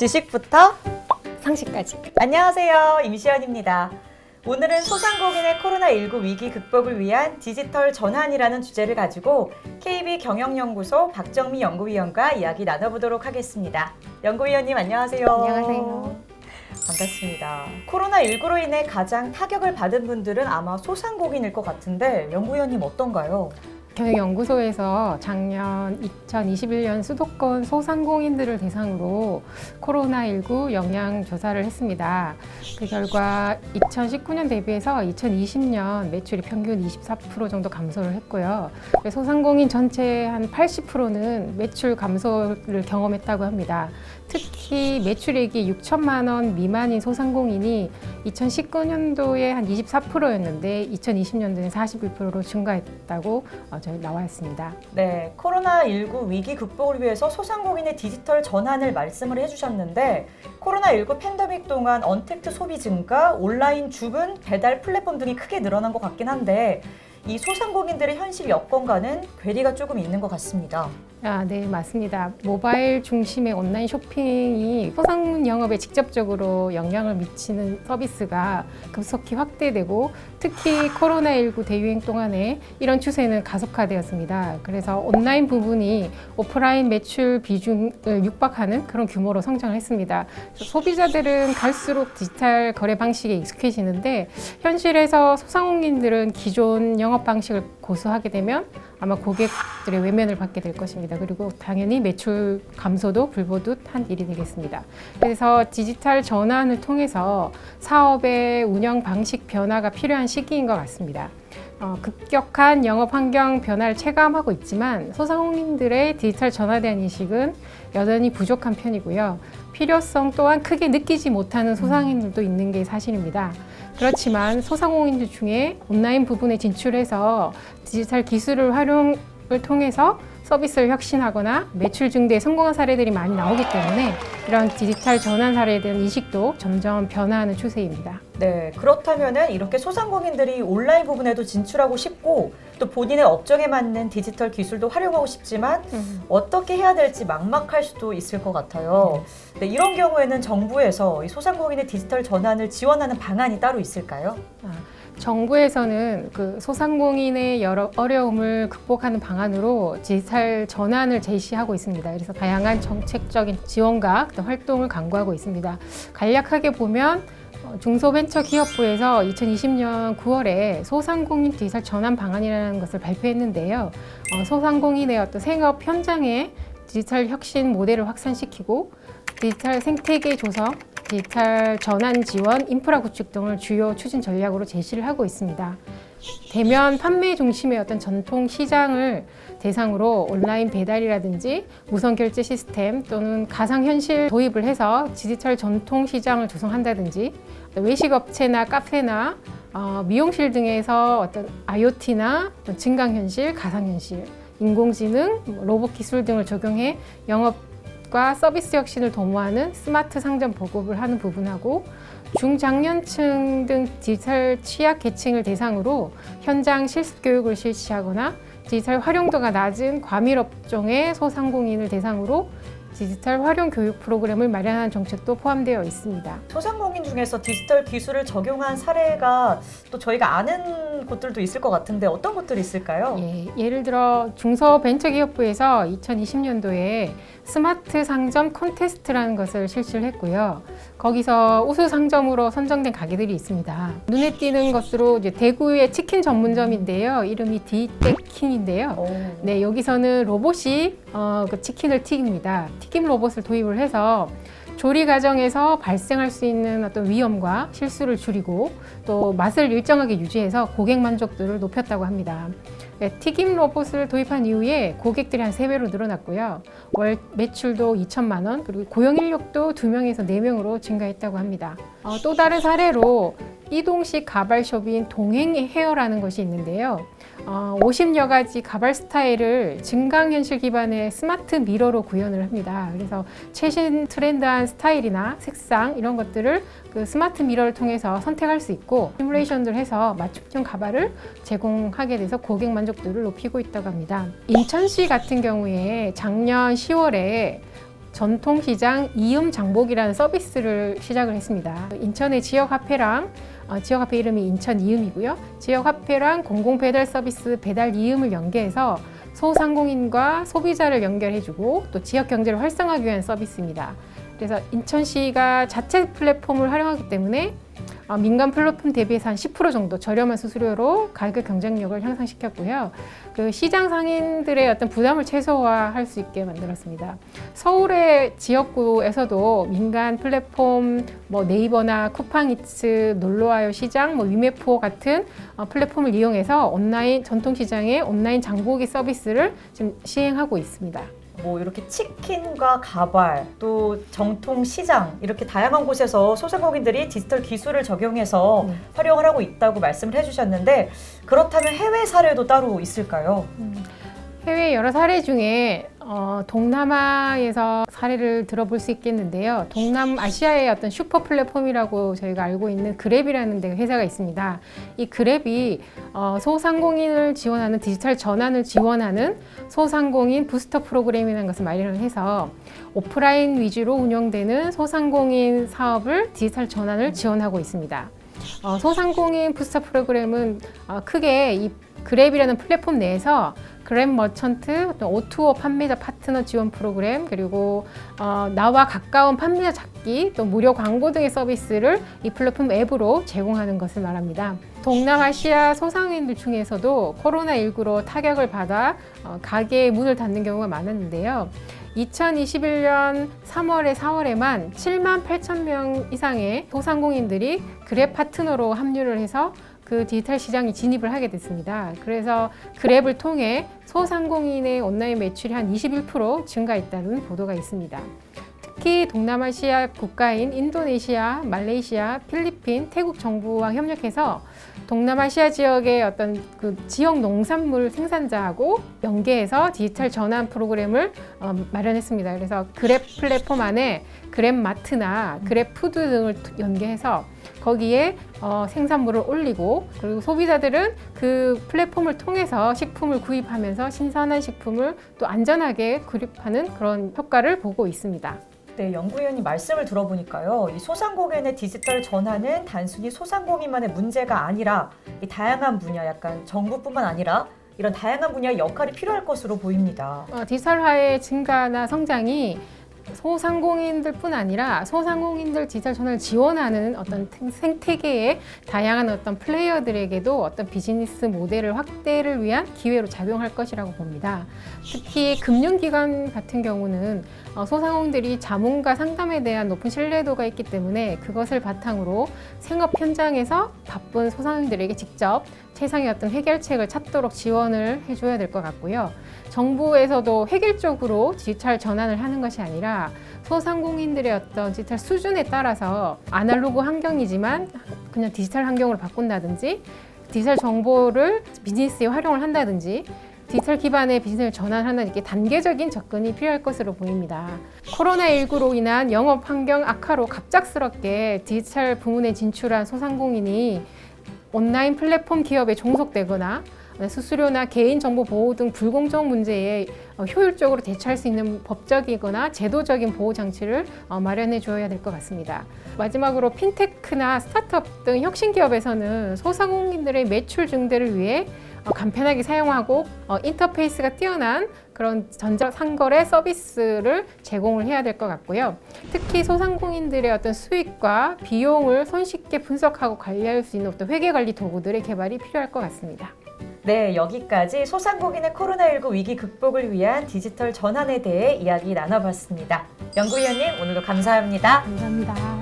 지식부터 상식까지. 안녕하세요. 임시연입니다. 오늘은 소상공인의 코로나19 위기 극복을 위한 디지털 전환이라는 주제를 가지고 KB 경영연구소 박정미 연구위원과 이야기 나눠보도록 하겠습니다. 연구위원님 안녕하세요. 안녕하세요. 반갑습니다. 코로나19로 인해 가장 타격을 받은 분들은 아마 소상공인일 것 같은데 연구위원님 어떤가요? 경영연구소에서 작년 2021년 수도권 소상공인들을 대상으로 코로나19 영향 조사를 했습니다. 그 결과 2019년 대비해서 2020년 매출이 평균 24% 정도 감소를 했고요. 소상공인 전체 한 80%는 매출 감소를 경험했다고 합니다. 특히 매출액이 6천만 원 미만인 소상공인이 2019년도에 한 24%였는데 2020년도에 41%로 증가했다고 어, 저희 나와 있습니다. 네, 코로나19 위기 극복을 위해서 소상공인의 디지털 전환을 말씀을 해주셨는데 코로나19 팬데믹 동안 언택트 소비 증가, 온라인 주문, 배달 플랫폼 등이 크게 늘어난 것 같긴 한데 이 소상공인들의 현실 여건과는 괴리가 조금 있는 것 같습니다. 아, 네, 맞습니다. 모바일 중심의 온라인 쇼핑이 소상문 영업에 직접적으로 영향을 미치는 서비스가 급속히 확대되고 특히 코로나19 대유행 동안에 이런 추세는 가속화되었습니다. 그래서 온라인 부분이 오프라인 매출 비중을 육박하는 그런 규모로 성장을 했습니다. 소비자들은 갈수록 디지털 거래 방식에 익숙해지는데 현실에서 소상공인들은 기존 영업 방식을 고수하게 되면 아마 고객들의 외면을 받게 될 것입니다. 그리고 당연히 매출 감소도 불보듯한 일이 되겠습니다. 그래서 디지털 전환을 통해서 사업의 운영 방식 변화가 필요한 시기인 것 같습니다. 어, 급격한 영업 환경 변화를 체감하고 있지만 소상공인들의 디지털 전화에 대한 인식은 여전히 부족한 편이고요. 필요성 또한 크게 느끼지 못하는 소상인들도 있는 게 사실입니다. 그렇지만 소상공인들 중에 온라인 부분에 진출해서 디지털 기술을 활용을 통해서 서비스를 혁신하거나 매출 증대에 성공한 사례들이 많이 나오기 때문에 이런 디지털 전환 사례에 대한 인식도 점점 변화하는 추세입니다. 네, 그렇다면은 이렇게 소상공인들이 온라인 부분에도 진출하고 싶고 또 본인의 업종에 맞는 디지털 기술도 활용하고 싶지만 어떻게 해야 될지 막막할 수도 있을 것 같아요. 네, 이런 경우에는 정부에서 이 소상공인의 디지털 전환을 지원하는 방안이 따로 있을까요? 아, 정부에서는 그 소상공인의 여러 어려움을 극복하는 방안으로 디지털 전환을 제시하고 있습니다. 그래서 다양한 정책적인 지원과 또 활동을 강구하고 있습니다. 간략하게 보면 어, 중소벤처기업부에서 2020년 9월에 소상공인 디지털 전환 방안이라는 것을 발표했는데요. 어, 소상공인의 어떤 생업 현장에 디지털 혁신 모델을 확산시키고 디지털 생태계 조성, 디지털 전환 지원, 인프라 구축 등을 주요 추진 전략으로 제시를 하고 있습니다. 대면 판매 중심의 어떤 전통 시장을 대상으로 온라인 배달이라든지 무선 결제 시스템 또는 가상 현실 도입을 해서 디지털 전통 시장을 조성한다든지 외식 업체나 카페나 어, 미용실 등에서 어떤 IoT나 증강현실, 가상현실, 인공지능, 뭐 로봇 기술 등을 적용해 영업 과 서비스 혁신을 도모하는 스마트 상점 보급을 하는 부분하고 중장년층 등 디지털 취약 계층을 대상으로 현장 실습 교육을 실시하거나 디지털 활용도가 낮은 과밀 업종의 소상공인을 대상으로 디지털 활용 교육 프로그램을 마련하는 정책도 포함되어 있습니다. 소상공인 중에서 디지털 기술을 적용한 사례가 또 저희가 아는 곳들도 있을 것 같은데 어떤 곳들이 있을까요? 예, 예를 들어 중소벤처기업부에서 2020년도에 스마트 상점 콘테스트라는 것을 실시를 했고요. 거기서 우수 상점으로 선정된 가게들이 있습니다. 눈에 띄는 것으로 이제 대구의 치킨 전문점인데요. 이름이 디떼킨인데요. 오. 네, 여기서는 로봇이 어, 그 치킨을 튀깁니다. 튀김 로봇을 도입을 해서 조리 과정에서 발생할 수 있는 어떤 위험과 실수를 줄이고 또 맛을 일정하게 유지해서 고객 만족도를 높였다고 합니다. 네, 튀김 로봇을 도입한 이후에 고객들이 한 세배로 늘어났고요. 월 매출도 2천만 원, 그리고 고용 인력도 두명에서네명으로 증가했다고 합니다. 어, 또 다른 사례로 이동식 가발숍인 동행 헤어라는 것이 있는데요. 어, 50여 가지 가발 스타일을 증강현실 기반의 스마트 미러로 구현을 합니다. 그래서 최신 트렌드한 스타일이나 색상 이런 것들을 그 스마트 미러를 통해서 선택할 수 있고 시뮬레이션들 해서 맞춤형 가발을 제공하게 돼서 고객 만족도를 높이고 있다고 합니다. 인천시 같은 경우에 작년 10월에 전통시장 이음 장복이라는 서비스를 시작을 했습니다. 인천의 지역 화폐랑 어, 지역화폐 이름이 인천 이음이고요. 지역화폐랑 공공배달 서비스 배달 이음을 연계해서 소상공인과 소비자를 연결해주고 또 지역 경제를 활성화하기 위한 서비스입니다. 그래서 인천시가 자체 플랫폼을 활용하기 때문에 어, 민간 플랫폼 대비해서 한 10% 정도 저렴한 수수료로 가격 경쟁력을 향상시켰고요. 그 시장 상인들의 어떤 부담을 최소화할 수 있게 만들었습니다. 서울의 지역구에서도 민간 플랫폼 뭐 네이버나 쿠팡이츠, 놀러와요 시장, 뭐 위메포 같은 어, 플랫폼을 이용해서 온라인 전통 시장의 온라인 장보기 서비스를 지금 시행하고 있습니다. 뭐 이렇게 치킨과 가발 또 정통 시장 이렇게 다양한 곳에서 소상공인들이 디지털 기술을 적용해서 네. 활용을 하고 있다고 말씀을 해주셨는데 그렇다면 해외 사례도 따로 있을까요? 해외 여러 사례 중에 어, 동남아에서 사례를 들어볼 수 있겠는데요. 동남아시아의 어떤 슈퍼 플랫폼이라고 저희가 알고 있는 그랩이라는 데 회사가 있습니다. 이 그랩이 어, 소상공인을 지원하는 디지털 전환을 지원하는 소상공인 부스터 프로그램이라는 것을 마련을 해서 오프라인 위주로 운영되는 소상공인 사업을 디지털 전환을 지원하고 있습니다. 어, 소상공인 부스터 프로그램은 어, 크게 이 그랩이라는 플랫폼 내에서 그랩 머천트, 또 O2O 판매자 파트너 지원 프로그램, 그리고 어, 나와 가까운 판매자 찾기, 또 무료 광고 등의 서비스를 이 플랫폼 앱으로 제공하는 것을 말합니다. 동남아시아 소상인들 중에서도 코로나19로 타격을 받아 어, 가게의 문을 닫는 경우가 많았는데요. 2021년 3월에 4월에만 7만 8천 명 이상의 소상공인들이 그랩 파트너로 합류를 해서 그 디지털 시장에 진입을 하게 됐습니다. 그래서 그랩을 통해 소상공인의 온라인 매출이 한 21% 증가했다는 보도가 있습니다. 특히 동남아시아 국가인 인도네시아, 말레이시아, 필리핀, 태국 정부와 협력해서 동남아시아 지역의 어떤 그 지역 농산물 생산자하고 연계해서 디지털 전환 프로그램을 어, 마련했습니다. 그래서 그랩 플랫폼 안에 그랩 마트나 그랩 푸드 등을 연계해서 거기에 어, 생산물을 올리고 그리고 소비자들은 그 플랫폼을 통해서 식품을 구입하면서 신선한 식품을 또 안전하게 구입하는 그런 효과를 보고 있습니다. 네, 연구위원님 말씀을 들어보니까요. 이 소상공인의 디지털 전환은 단순히 소상공인만의 문제가 아니라 이 다양한 분야, 약간 정부뿐만 아니라 이런 다양한 분야의 역할이 필요할 것으로 보입니다. 어, 디지털화의 증가나 성장이 소상공인들뿐 아니라 소상공인들 디지털 전환을 지원하는 어떤 생- 생태계의 다양한 어떤 플레이어들에게도 어떤 비즈니스 모델을 확대를 위한 기회로 작용할 것이라고 봅니다. 특히 금융기관 같은 경우는 어, 소상공인들이 자문과 상담에 대한 높은 신뢰도가 있기 때문에 그것을 바탕으로 생업 현장에서 바쁜 소상공인들에게 직접 최상의 어떤 해결책을 찾도록 지원을 해줘야 될 것 같고요. 정부에서도 획일적으로 디지털 전환을 하는 것이 아니라 소상공인들의 어떤 디지털 수준에 따라서 아날로그 환경이지만 그냥 디지털 환경으로 바꾼다든지 디지털 정보를 비즈니스에 활용을 한다든지 디지털 기반의 비즈니스를 전환하는 이렇게 단계적인 접근이 필요할 것으로 보입니다. 코로나19로 인한 영업 환경 악화로 갑작스럽게 디지털 부문에 진출한 소상공인이 온라인 플랫폼 기업에 종속되거나 수수료나 개인정보 보호 등 불공정 문제에 어, 효율적으로 대처할 수 있는 법적이거나 제도적인 보호 장치를 어, 마련해 줘야 될 것 같습니다. 마지막으로 핀테크나 스타트업 등 혁신 기업에서는 소상공인들의 매출 증대를 위해 어, 간편하게 사용하고 어, 인터페이스가 뛰어난 그런 전자 상거래 서비스를 제공을 해야 될 것 같고요. 특히 소상공인들의 어떤 수익과 비용을 손쉽게 분석하고 관리할 수 있는 어떤 회계 관리 도구들의 개발이 필요할 것 같습니다. 네, 여기까지 소상공인의 코로나19 위기 극복을 위한 디지털 전환에 대해 이야기 나눠봤습니다. 연구위원님, 오늘도 감사합니다. 감사합니다.